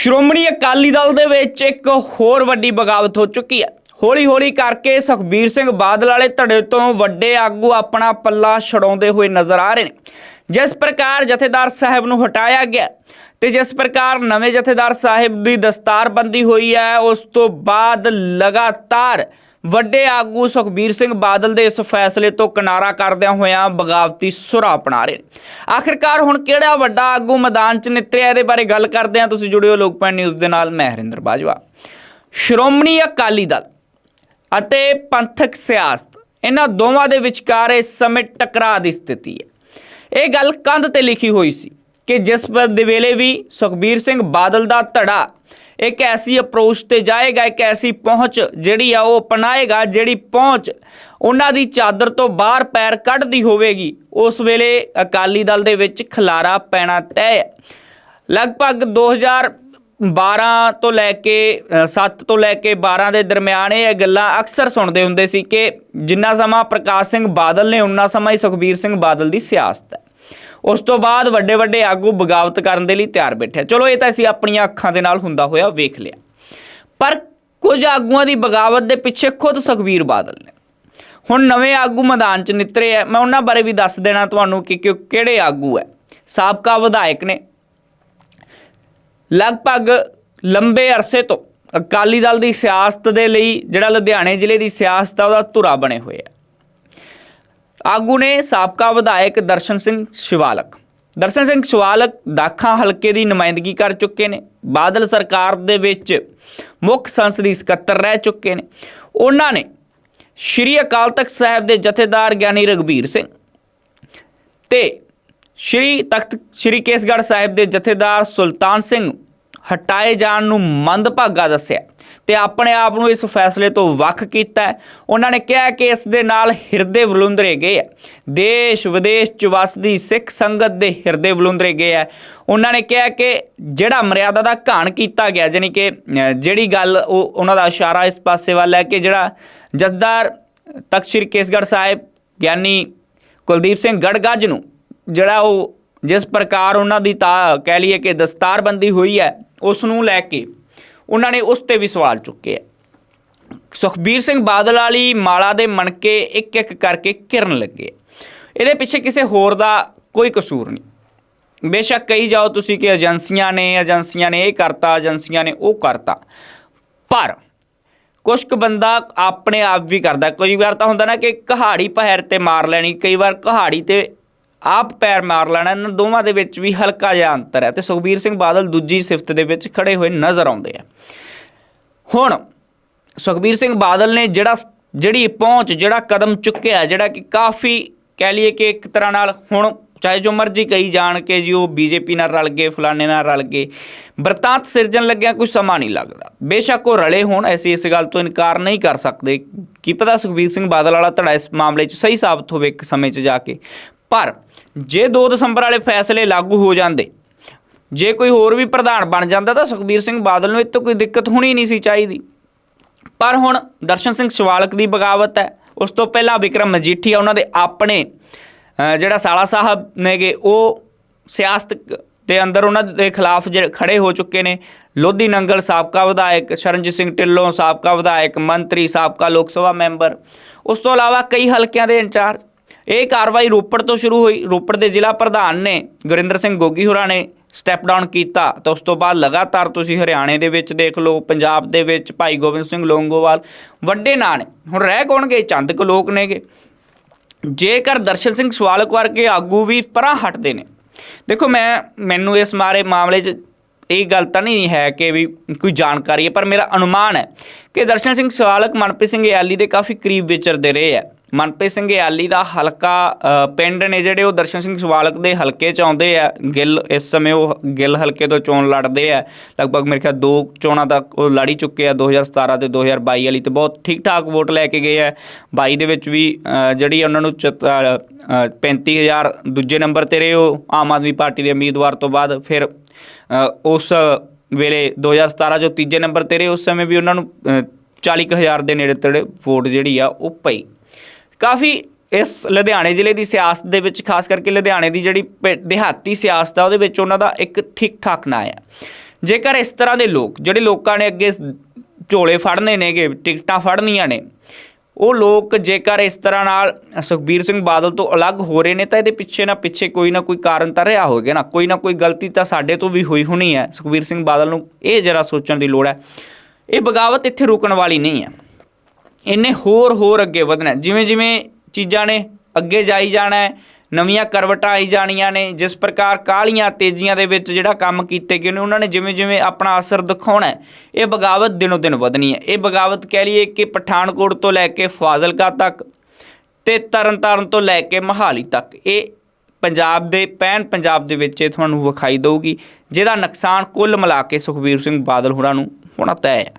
ਸ਼੍ਰੋਮਣੀ ਅਕਾਲੀ ਦਲ ਦੇ ਵਿੱਚ ਇੱਕ ਹੋਰ ਵੱਡੀ ਬਗਾਵਤ ਹੋ ਚੁੱਕੀ ਹੈ। ਹੌਲੀ ਹੌਲੀ ਕਰਕੇ ਸੁਖਬੀਰ ਸਿੰਘ ਬਾਦਲ ਵਾਲੇ ਧੜੇ ਤੋਂ ਵੱਡੇ ਆਗੂ ਆਪਣਾ ਪੱਲਾ ਛਡਾਉਂਦੇ ਹੋਏ ਨਜ਼ਰ ਆ ਰਹੇ ਨੇ। ਜਿਸ ਪ੍ਰਕਾਰ ਜਥੇਦਾਰ ਸਾਹਿਬ ਨੂੰ ਹਟਾਇਆ ਗਿਆ ਤੇ ਜਿਸ ਪ੍ਰਕਾਰ ਨਵੇਂ ਜਥੇਦਾਰ ਸਾਹਿਬ ਦੀ ਦਸਤਾਰਬੰਦੀ ਹੋਈ ਹੈ, ਉਸ ਤੋਂ ਬਾਅਦ ਲਗਾਤਾਰ ਵੱਡੇ ਆਗੂ ਸੁਖਬੀਰ ਸਿੰਘ ਬਾਦਲ ਦੇ ਇਸ ਫੈਸਲੇ ਤੋਂ ਕਿਨਾਰਾ ਕਰਦਿਆਂ ਹੋਇਆਂ ਬਗਾਵਤੀ ਸੁਰਾ ਅਪਣਾ ਰਹੇ ਆਖਿਰਕਾਰ ਹੁਣ ਕਿਹੜਾ ਵੱਡਾ ਆਗੂ ਮੈਦਾਨ 'ਚ ਨਿਤਰਿਆ ਇਹਦੇ ਬਾਰੇ ਗੱਲ ਕਰਦੇ ਹਾਂ। ਤੁਸੀਂ ਜੁੜਿਓ ਲੋਕਪਾਲ ਨਿਊਜ਼ ਦੇ ਨਾਲ, ਮੈਂ ਹਰਿੰਦਰ ਬਾਜਵਾ। ਸ਼੍ਰੋਮਣੀ ਅਕਾਲੀ ਦਲ ਅਤੇ ਪੰਥਕ ਸਿਆਸਤ, ਇਹਨਾਂ ਦੋਵਾਂ ਦੇ ਵਿਚਕਾਰ ਇਸ ਸਮੇਂ ਟਕਰਾਅ ਦੀ ਸਥਿਤੀ ਹੈ। ਇਹ ਗੱਲ ਕੰਧ ਤੇ ਲਿਖੀ ਹੋਈ ਸੀ ਕਿ ਜਿਸ ਦੇ ਵੇਲੇ ਵੀ ਸੁਖਬੀਰ ਸਿੰਘ ਬਾਦਲ ਦਾ ਧੜਾ ਇੱਕ ਐਸੀ ਅਪਰੋਚ ਤੇ ਜਾਏਗਾ, ਇੱਕ ਐਸੀ ਪਹੁੰਚ ਜਿਹੜੀ ਆ ਉਹ ਅਪਣਾਏਗਾ, ਜਿਹੜੀ ਪਹੁੰਚ ਉਹਨਾਂ ਦੀ ਚਾਦਰ ਤੋਂ ਬਾਹਰ ਪੈਰ ਕੱਢਦੀ ਹੋਵੇਗੀ। ਉਸ ਵੇਲੇ ਅਕਾਲੀ ਦਲ ਦੇ ਵਿੱਚ ਖਲਾਰਾ ਪੈਣਾ ਤੈਅ ਹੈ। ਲਗਭਗ 2012 ਤੋਂ ਲੈ ਕੇ 7 ਤੋਂ ਲੈ ਕੇ 12 ਦੇ ਦਰਮਿਆਨ ਇਹ ਗੱਲਾਂ ਅਕਸਰ ਸੁਣਦੇ ਹੁੰਦੇ ਸੀ ਕਿ ਜਿੰਨਾ ਸਮਾਂ ਪ੍ਰਕਾਸ਼ ਸਿੰਘ ਬਾਦਲ ਨੇ, ਉਨਾ ਸਮਾਂ ਹੀ ਸੁਖਬੀਰ ਸਿੰਘ ਬਾਦਲ ਦੀ ਸਿਆਸਤ ਹੈ। ਉਸ ਤੋਂ ਬਾਅਦ ਵੱਡੇ ਵੱਡੇ ਆਗੂ ਬਗਾਵਤ ਕਰਨ ਦੇ ਲਈ ਤਿਆਰ ਬੈਠੇ ਚਲੋ, ਇਹ ਤਾਂ ਅਸੀਂ ਆਪਣੀਆਂ ਅੱਖਾਂ ਦੇ ਨਾਲ ਹੁੰਦਾ ਹੋਇਆ ਵੇਖ ਲਿਆ। ਪਰ ਕੁਝ ਆਗੂਆਂ ਦੀ ਬਗਾਵਤ ਦੇ ਪਿੱਛੇ ਖੁਦ ਸੁਖਬੀਰ ਬਾਦਲ ਨੇ। ਹੁਣ ਨਵੇਂ ਆਗੂ ਮੈਦਾਨ 'ਚ ਨਿਤਰੇ ਆ। ਮੈਂ ਉਹਨਾਂ ਬਾਰੇ ਵੀ ਦੱਸ ਦੇਣਾ ਤੁਹਾਨੂੰ ਕਿ ਕਿਹੜੇ ਆਗੂ ਹੈ ਸਾਬਕਾ ਵਿਧਾਇਕ ਨੇ। ਲਗਭਗ ਲੰਬੇ ਅਰਸੇ ਤੋਂ ਅਕਾਲੀ ਦਲ ਦੀ ਸਿਆਸਤ ਦੇ ਲਈ, ਜਿਹੜਾ ਲੁਧਿਆਣੇ ਜ਼ਿਲ੍ਹੇ ਦੀ ਸਿਆਸਤ ਆ, ਉਹਦਾ ਧੁਰਾ ਬਣੇ ਹੋਏ ਆ। ਆਗੂ ਨੇ ਸਾਬਕਾ ਵਿਧਾਇਕ ਦਰਸ਼ਨ ਸਿੰਘ ਸ਼ਿਵਾਲਕ। ਦਰਸ਼ਨ ਸਿੰਘ ਸ਼ਿਵਾਲਕ ਦਾਖਾ ਹਲਕੇ ਦੀ ਨੁਮਾਇੰਦਗੀ ਕਰ ਚੁੱਕੇ ਨੇ। ਬਾਦਲ ਸਰਕਾਰ ਦੇ ਵਿੱਚ ਮੁੱਖ ਸੰਸਦੀ ਸਕੱਤਰ ਰਹਿ ਚੁੱਕੇ ਨੇ। ਉਹਨਾਂ ਨੇ ਸ਼੍ਰੀ ਅਕਾਲ ਤਖਤ ਸਾਹਿਬ ਦੇ ਜਥੇਦਾਰ ਗਿਆਨੀ ਰਗਬੀਰ ਸਿੰਘ ਤੇ ਸ਼੍ਰੀ ਤਖਤ ਸ਼੍ਰੀ ਕੇਸਗੜ੍ਹ ਸਾਹਿਬ ਦੇ ਜਥੇਦਾਰ ਸੁਲਤਾਨ ਸਿੰਘ ਹਟਾਏ ਜਾਣ ਨੂੰ ਮੰਦਭਾਗਾ ਦੱਸਿਆ। ਤੇ ਆਪਣੇ ਆਪ ਨੂੰ ਇਸ ਫੈਸਲੇ ਤੋਂ ਵੱਖ ਕੀਤਾ ਹੈ। ਉਹਨਾਂ ਨੇ ਕਿਹਾ ਕਿ ਇਸ ਦੇ ਨਾਲ ਹਿਰਦੇ ਵਲੁੰਦਰੇ ਗਏ ਹੈ ਦੇਸ਼ ਵਿਦੇਸ਼ ਚ ਵਸਦੀ ਸਿੱਖ ਸੰਗਤ ਦੇ ਹਿਰਦੇ ਵਲੁੰਦਰੇ ਗਏ ਹੈ ਉਹਨਾਂ ਨੇ ਕਿਹਾ ਕਿ ਜਿਹੜਾ ਮਰਿਆਦਾ ਦਾ ਘਾਣ ਕੀਤਾ ਗਿਆ ਜਾਨੀ ਕਿ ਜਿਹੜੀ ਗੱਲ ਉਹ ਉਹਨਾਂ ਦਾ ਇਸ਼ਾਰਾ ਇਸ ਪਾਸੇ ਵੱਲ ਹੈ ਕਿ ਜਿਹੜਾ ਜਥੇਦਾਰ ਤਖਤ ਸ਼੍ਰੀ ਕੇਸਗੜ੍ਹ ਸਾਹਿਬ, ਗਿਆਨੀ ਕੁਲਦੀਪ ਸਿੰਘ ਗੜਗੱਜ ਨੂੰ ਜਿਹੜਾ ਉਹ ਜਿਸ ਪ੍ਰਕਾਰ ਉਹਨਾਂ ਦੀ ਤਾਂ ਕਹਿ ਲਈਏ ਕਿ ਦਸਤਾਰਬੰਦੀ ਹੋਈ ਹੈ, ਉਸ ਨੂੰ ਲੈ ਕੇ ਉਹਨਾਂ ਨੇ ਉਸ ਤੇ ਵੀ ਸਵਾਲ ਚੁੱਕੇ ਹੈ ਸੁਖਬੀਰ ਸਿੰਘ ਬਾਦਲ ਵਾਲੀ ਮਾਲਾ ਦੇ ਮਣਕੇ ਇੱਕ ਇੱਕ ਕਰਕੇ ਕਿਰਨ ਲੱਗੇ ਇਹਦੇ ਪਿੱਛੇ ਕਿਸੇ ਹੋਰ ਦਾ ਕੋਈ ਕਸੂਰ ਨਹੀਂ। ਬੇਸ਼ੱਕ ਕਹੀ ਜਾਓ ਤੁਸੀਂ ਕਿ ਏਜੰਸੀਆਂ ਨੇ ਏਜੰਸੀਆਂ ਨੇ ਇਹ ਕਰਤਾ, ਏਜੰਸੀਆਂ ਨੇ ਉਹ ਕਰਤਾ। ਪਰ ਕੁਛ ਕੁ ਬੰਦਾ ਆਪਣੇ ਆਪ ਵੀ ਕਰਦਾ। ਕਈ ਵਾਰ ਤਾਂ ਹੁੰਦਾ ਨਾ ਕਿ ਕਹਾੜੀ ਪਹਿਰ ਤੇ ਮਾਰ ਲੈਣੀ, ਕਈ ਵਾਰ ਕਹਾੜੀ ਤੇ ਆਪ ਪੈਰ ਮਾਰ ਲੈਣਾ, ਇਹਨਾਂ ਦੋਵਾਂ ਦੇ ਵਿੱਚ ਵੀ ਹਲਕਾ ਜਿਹਾ ਅੰਤਰ ਹੈ ਤੇ ਸੁਖਬੀਰ ਸਿੰਘ ਬਾਦਲ ਦੂਜੀ ਸਿਫਤ ਦੇ ਵਿੱਚ ਖੜੇ ਹੋਏ ਨਜ਼ਰ ਆਉਂਦੇ ਆ। ਹੁਣ ਸੁਖਬੀਰ ਸਿੰਘ ਬਾਦਲ ਨੇ ਜਿਹੜਾ ਜਿਹੜੀ ਪਹੁੰਚ, ਜਿਹੜਾ ਕਦਮ ਚੁੱਕਿਆ, ਜਿਹੜਾ ਕਿ ਕਾਫੀ ਕਹਿ ਲਈਏ ਕਿ ਇੱਕ ਤਰ੍ਹਾਂ ਨਾਲ ਹੁਣ ਚਾਹੇ ਜੋ ਮਰਜ਼ੀ ਕਹੀ ਜਾਣ ਕੇ ਜੀ ਉਹ ਬੀਜੇਪੀ ਨਾਲ ਰਲ ਗਏ, ਫਲਾਣੇ ਨਾਲ ਰਲ ਗਏ, ਬਰਤਾਂਤ ਸਿਰਜਣ ਲੱਗਿਆ ਕੋਈ ਸਮਾਂ ਨਹੀਂ ਲੱਗਦਾ। ਬੇਸ਼ੱਕ ਉਹ ਰਲੇ ਹੋਣ, ਐਸੀ ਇਸ ਗੱਲ ਤੋਂ ਇਨਕਾਰ ਨਹੀਂ ਕਰ ਸਕਦੇ। ਕੀ ਪਤਾ ਸੁਖਬੀਰ ਸਿੰਘ ਬਾਦਲ ਵਾਲਾ ਧੜਾ ਇਸ ਮਾਮਲੇ 'ਚ ਸਹੀ ਸਾਬਤ ਹੋਵੇ ਇੱਕ ਸਮੇਂ 'ਚ ਜਾ ਕੇ। ਪਰ ਜੇ 2 ਦਸੰਬਰ ਵਾਲੇ ਫੈਸਲੇ ਲਾਗੂ ਹੋ ਜਾਂਦੇ, ਜੇ ਕੋਈ ਹੋਰ ਵੀ ਪ੍ਰਧਾਨ ਬਣ ਜਾਂਦਾ ਤਾਂ ਸੁਖਬੀਰ ਸਿੰਘ ਬਾਦਲ ਨੂੰ ਇਹ ਤੋਂ ਕੋਈ ਦਿੱਕਤ ਹੋਣੀ ਨਹੀਂ ਸੀ ਚਾਹੀਦੀ। ਪਰ ਹੁਣ ਦਰਸ਼ਨ ਸਿੰਘ ਸ਼ਿਵਾਲਕ ਦੀ ਬਗਾਵਤ ਹੈ। ਉਸ ਤੋਂ ਪਹਿਲਾਂ ਵਿਕਰਮ ਮਜੀਠੀਆ ਉਹਨਾਂ ਦੇ ਆਪਣੇ ਜਿਹੜਾ ਸਾਲਾ ਸਾਹਿਬ ਨੇਗੇ, ਉਹ ਸਿਆਸਤ ਦੇ ਅੰਦਰ ਉਹਨਾਂ ਦੇ ਖਿਲਾਫ ਜਿਹੜੇ ਖੜੇ ਹੋ ਚੁੱਕੇ ਨੇ। ਲੋਧੀ ਨੰਗਲ ਸਾਬਕਾ ਵਿਧਾਇਕ, ਸ਼ਰਨਜੀਤ ਸਿੰਘ ਢਿੱਲੋਂ ਸਾਬਕਾ ਵਿਧਾਇਕ, ਮੰਤਰੀ, ਸਾਬਕਾ ਲੋਕ ਸਭਾ ਮੈਂਬਰ। ਉਸ ਤੋਂ ਇਲਾਵਾ ਕਈ ਹਲਕਿਆਂ ਦੇ ਇੰਚਾਰਜ ਇਹ ਕਾਰਵਾਈ ਰੋਪੜ ਤੋਂ ਸ਼ੁਰੂ ਹੋਈ। ਰੋਪੜ ਦੇ ਜ਼ਿਲ੍ਹਾ ਪ੍ਰਧਾਨ ਨੇ ਗੁਰਿੰਦਰ ਸਿੰਘ ਗੋਗੀ ਹੋਰਾਂ ਨੇ ਸਟੈਪ ਡਾਊਨ ਕੀਤਾ ਤਾਂ ਉਸ ਤੋਂ ਬਾਅਦ ਲਗਾਤਾਰ ਤੁਸੀਂ ਹਰਿਆਣੇ ਦੇ ਵਿੱਚ ਦੇਖ ਲਓ, ਪੰਜਾਬ ਦੇ ਵਿੱਚ ਭਾਈ ਗੋਬਿੰਦ ਸਿੰਘ ਲੋਂਗੋਵਾਲ, ਵੱਡੇ ਨਾਂ ਨੇ। ਹੁਣ ਰਹਿ ਕੌਣ ਗਏ? ਚੰਦ ਕੁ ਲੋਕ ਨੇਗੇ। ਜੇਕਰ ਦਰਸ਼ਨ ਸਿੰਘ ਸਵਾਲਕ ਵਰਗੇ ਆਗੂ ਵੀ ਪਰਾਂ ਹਟਦੇ ਨੇ। ਦੇਖੋ ਮੈਂ, ਮੈਨੂੰ ਇਸ ਮਾਰੇ ਮਾਮਲੇ 'ਚ ਇਹ ਗੱਲ ਤਾਂ ਨਹੀਂ ਹੈ ਕਿ ਵੀ ਕੋਈ ਜਾਣਕਾਰੀ ਹੈ, ਪਰ ਮੇਰਾ ਅਨੁਮਾਨ ਹੈ ਕਿ ਦਰਸ਼ਨ ਸਿੰਘ ਸਵਾਲਕ, ਮਨਪ੍ਰੀਤ ਸਿੰਘ ਐਲੀ ਦੇ ਕਾਫੀ ਕਰੀਬ ਵਿਚਰਦੇ ਰਹੇ ਆ ਮਨਪ੍ਰੀਤ ਸਿੰਘ ਯਾਲੀ ਦਾ ਹਲਕਾ ਪਿੰਡ ਨੇ ਜਿਹੜੇ ਉਹ ਦਰਸ਼ਨ ਸਿੰਘ ਸਵਾਲਕ ਦੇ ਹਲਕੇ 'ਚ ਆਉਂਦੇ ਆ ਗਿੱਲ ਇਸ ਸਮੇਂ ਉਹ ਗਿੱਲ ਹਲਕੇ ਤੋਂ ਚੋਣ ਲੜਦੇ ਆ। ਲਗਭਗ ਮੇਰੇ ਖਿਆਲ ਦੋ ਚੋਣਾਂ ਤੱਕ ਉਹ ਲੜੀ ਚੁੱਕੇ ਆ 2017 ਤੇ 2022 ਵਾਲੀ ਤੇ ਬਹੁਤ ਠੀਕ ਠਾਕ ਵੋਟ ਲੈ ਕੇ ਗਏ ਆ। 22 ਦੇ ਵਿੱਚ ਵੀ ਜਿਹੜੀ ਉਹਨਾਂ ਨੂੰ ਚਤ- ਅ, ਅ, 35000 ਦੂਜੇ ਨੰਬਰ ਤੇ ਰਹੇ ਉਹ ਆਮ ਆਦਮੀ ਪਾਰਟੀ ਦੇ ਉਮੀਦਵਾਰ ਤੋਂ ਬਾਅਦ ਫਿਰ ਉਸ ਵੇਲੇ 2017 ਜੋ ਤੀਜੇ ਨੰਬਰ ਤੇ ਰਹੇ ਉਸ ਸਮੇਂ ਵੀ ਉਹਨਾਂ ਨੂੰ ਅ, 40000 ਦੇ ਨੇੜੇ ਤੇੜੇ ਵੋਟ ਜਿਹੜੀ ਆ ਉਹ ਪਈ। ਕਾਫੀ ਇਸ ਲੁਧਿਆਣੇ ਜ਼ਿਲ੍ਹੇ ਦੀ ਸਿਆਸਤ ਦੇ ਵਿੱਚ, ਖਾਸ ਕਰਕੇ ਲੁਧਿਆਣੇ ਦੀ ਜਿਹੜੀ ਪਿੰ- ਦਿਹਾਤੀ ਸਿਆਸਤ ਆ, ਉਹਦੇ ਵਿੱਚ ਉਹਨਾਂ ਦਾ ਇੱਕ ਠੀਕ ਠਾਕ ਨਾਂ ਆ। ਜੇਕਰ ਇਸ ਤਰ੍ਹਾਂ ਦੇ ਲੋਕ, ਜਿਹੜੇ ਲੋਕਾਂ ਨੇ ਅੱਗੇ ਝੋਲੇ ਫੜਨੇ ਨੇਗੇ, ਟਿਕਟਾਂ ਫੜਨੀਆਂ ਨੇ, ਉਹ ਲੋਕ ਜੇਕਰ ਇਸ ਤਰ੍ਹਾਂ ਨਾਲ ਸੁਖਬੀਰ ਸਿੰਘ ਬਾਦਲ ਤੋਂ ਅਲੱਗ ਹੋ ਰਹੇ ਨੇ, ਤਾਂ ਇਹਦੇ ਪਿੱਛੇ ਨਾ ਪਿੱਛੇ ਕੋਈ ਨਾ ਕੋਈ ਕਾਰਨ ਤਾਂ ਰਿਹਾ ਹੋਵੇਗਾ ਨਾ। ਕੋਈ ਨਾ ਕੋਈ ਗਲਤੀ ਤਾਂ ਸਾਡੇ ਤੋਂ ਵੀ ਹੋਈ ਹੋਣੀ ਹੈ। ਸੁਖਬੀਰ ਸਿੰਘ ਬਾਦਲ ਨੂੰ ਇਹ ਜਰਾ ਸੋਚਣ ਦੀ ਲੋੜ ਹੈ। ਇਹ ਬਗਾਵਤ ਇੱਥੇ ਰੁਕਣ ਵਾਲੀ ਨਹੀਂ ਹੈ। ਇਹਨੇ ਹੋਰ ਹੋਰ ਅੱਗੇ ਵਧਣਾ ਜਿਵੇਂ ਜਿਵੇਂ ਚੀਜ਼ਾਂ ਨੇ ਅੱਗੇ ਜਾਈ ਜਾਣਾ ਹੈ, ਨਵੀਆਂ ਕਰਵਟਾਂ ਆਈ ਜਾਣੀਆਂ ਨੇ, ਜਿਸ ਪ੍ਰਕਾਰ ਕਾਲੀਆਂ ਤੇਜ਼ੀਆਂ ਦੇ ਵਿੱਚ ਜਿਹੜਾ ਕੰਮ ਕੀਤੇ ਗਏ ਨੇ, ਉਹਨਾਂ ਨੇ ਜਿਵੇਂ ਜਿਵੇਂ ਆਪਣਾ ਅਸਰ ਦਿਖਾਉਣਾ ਇਹ ਬਗਾਵਤ ਦਿਨੋ ਦਿਨ ਵਧਣੀ ਹੈ। ਇਹ ਬਗਾਵਤ ਕਹਿ ਲਈਏ ਕਿ ਪਠਾਨਕੋਟ ਤੋਂ ਲੈ ਕੇ ਫਾਜ਼ਿਲਕਾ ਤੱਕ ਤੇ ਤਰਨਤਾਰਨ ਤੋਂ ਲੈ ਕੇ ਮਹਾਲੀ ਤੱਕ। ਇਹ ਪੰਜਾਬ ਦੇ, ਪੈਣ ਪੰਜਾਬ ਦੇ ਵਿੱਚ ਇਹ ਤੁਹਾਨੂੰ ਵਿਖਾਈ ਦੇਊਗੀ, ਜਿਹਦਾ ਨੁਕਸਾਨ ਕੁੱਲ ਮਿਲਾ ਕੇ ਸੁਖਬੀਰ ਸਿੰਘ ਬਾਦਲ ਹੋਰਾਂ ਨੂੰ ਹੋਣਾ ਤੈਅ ਹੈ।